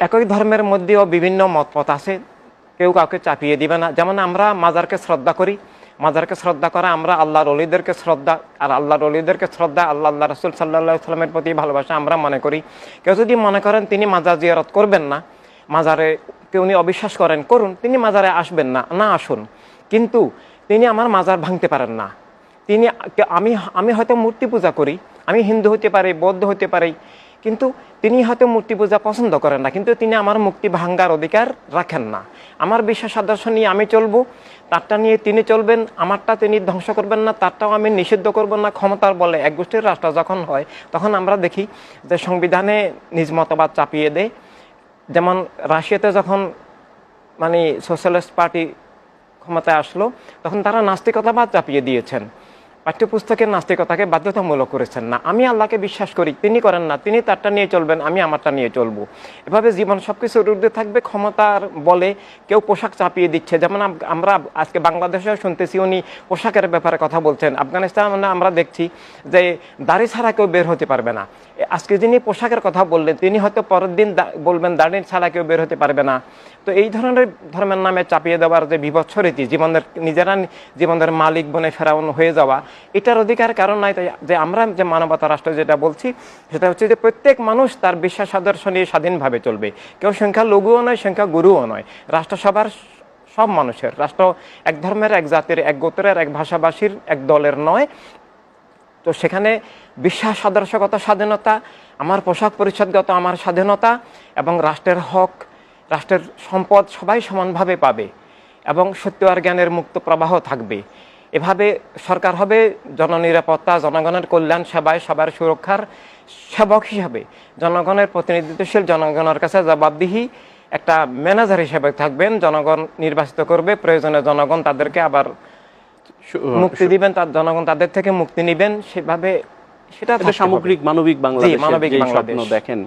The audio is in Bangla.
একই ধর্মের মধ্যেও বিভিন্ন মতপথ আছে। কেউ কাউকে চাপিয়ে দিবে না। যেমন আমরা মাজারকে শ্রদ্ধা করি। মাজারকে শ্রদ্ধা করা আমরা আল্লাহর অলিদেরকে শ্রদ্ধা আর আল্লাহর অলিদেরকে শ্রদ্ধা আল্লাহ আল্লাহ রসুল সাল্লাহ সাল্লামের প্রতি ভালোবাসা আমরা মনে করি। কেউ যদি মনে করেন তিনি মাজার জিয়ারত করবেন না, মাজারে উনি অবিশ্বাস করেন, করুন। তিনি মাজারে আসবেন না। না আসুন। কিন্তু তিনি আমার মাজার ভাঙতে পারেন না। তিনি আমি আমি হয়তো মূর্তি পূজা করি। আমি হিন্দু হতে পারি, বৌদ্ধ হতে পারি। কিন্তু তিনি হয়তো মূর্তি পূজা পছন্দ করেন না, কিন্তু তিনি আমার মুক্তি ভাঙ্গার অধিকার রাখেন না। আমার বিশ্বাস আদর্শ নিয়ে আমি চলবো, তারটা নিয়ে তিনি চলবেন, আমারটা তিনি ধ্বংস করবেন না, তারটাও আমি নিষিদ্ধ করবেন না। ক্ষমতার বলে এক গোষ্ঠীর রাষ্ট্র যখন হয়, তখন আমরা দেখি যে সংবিধানে নিজ মতবাদ চাপিয়ে দেয়। যেমন রাশিয়াতে যখন মানে সোশ্যালিস্ট পার্টি ক্ষমতায় আসলো, তখন তারা নাস্তিকতাবাদ চাপিয়ে দিয়েছেন। পাঠ্যপুস্তকের নাস্তিকতাকে বাধ্যতামূলক করেছেন না। আমি আল্লাহকে বিশ্বাস করি, তিনি করেন না, তিনি তারটা নিয়ে চলবেন, আমি আমারটা নিয়ে চলবো। এভাবে জীবন সব কিছুর ঊর্ধ্বে থাকবে, ক্ষমতার বলে কেউ পোশাক চাপিয়ে দিচ্ছে। যেমন আমরা আজকে বাংলাদেশেও শুনতেছি, উনি পোশাকের ব্যাপারে কথা বলছেন। আফগানিস্তানে আমরা দেখছি যে দাড়ি ছাড়া কেউ বের হতে পারবে না। আজকে যিনি পোশাকের কথা বললেন, তিনি হয়তো পরের দিন বলবেন, দাড়ি ছাড়া কেউ বের হতে পারবে না। তো এই ধরনের ধর্মের নামে চাপিয়ে দেওয়ার যে বিভৎস রীতি, জীবনের নিজেরা জীবনের মালিক বনে ফেরাউন হয়ে যাওয়া এটার অধিকার কারণ নাই, তাই যে আমরা যে মানবতা রাষ্ট্র যেটা বলছি, সেটা হচ্ছে যে প্রত্যেক মানুষ তার বিশ্বাস, আদর্শ নিয়ে স্বাধীনভাবে চলবে। কেউ সংখ্যা লঘুও নয়, সংখ্যা গুরুও নয়। রাষ্ট্রসভার সব মানুষের, রাষ্ট্র এক ধর্মের, এক জাতির, এক গোত্রের, এক ভাষাভাষীর, এক দলের নয়। তো সেখানে বিশ্বাস, আদর্শগত স্বাধীনতা, আমার পোশাক পরিচ্ছদগত আমার স্বাধীনতা এবং রাষ্ট্রের হক, রাষ্ট্রের সম্পদ সবাই সমানভাবে পাবে এবং সত্য আর জ্ঞানের মুক্ত প্রবাহ থাকবে। এভাবে সরকার হবে জননিরাপত্তা জনগণের কল্যাণ সেবায় সবার সুরক্ষার সেবক হিসাবে জনগণের প্রতিনিধিত্বশীল জনগণের কাছে জবাবদিহি একটা ম্যানেজার হিসেবে থাকবেন জনগণ নির্বাচিত করবে প্রয়োজনে জনগণ তাদেরকে আবার মুক্তি দিবেন তার জনগণ তাদের থেকে মুক্তি নিবেন সেভাবে সেটা। সামগ্রিক মানবিক বাংলাদেশ মানবিক বাংলাদেশ। দেখেন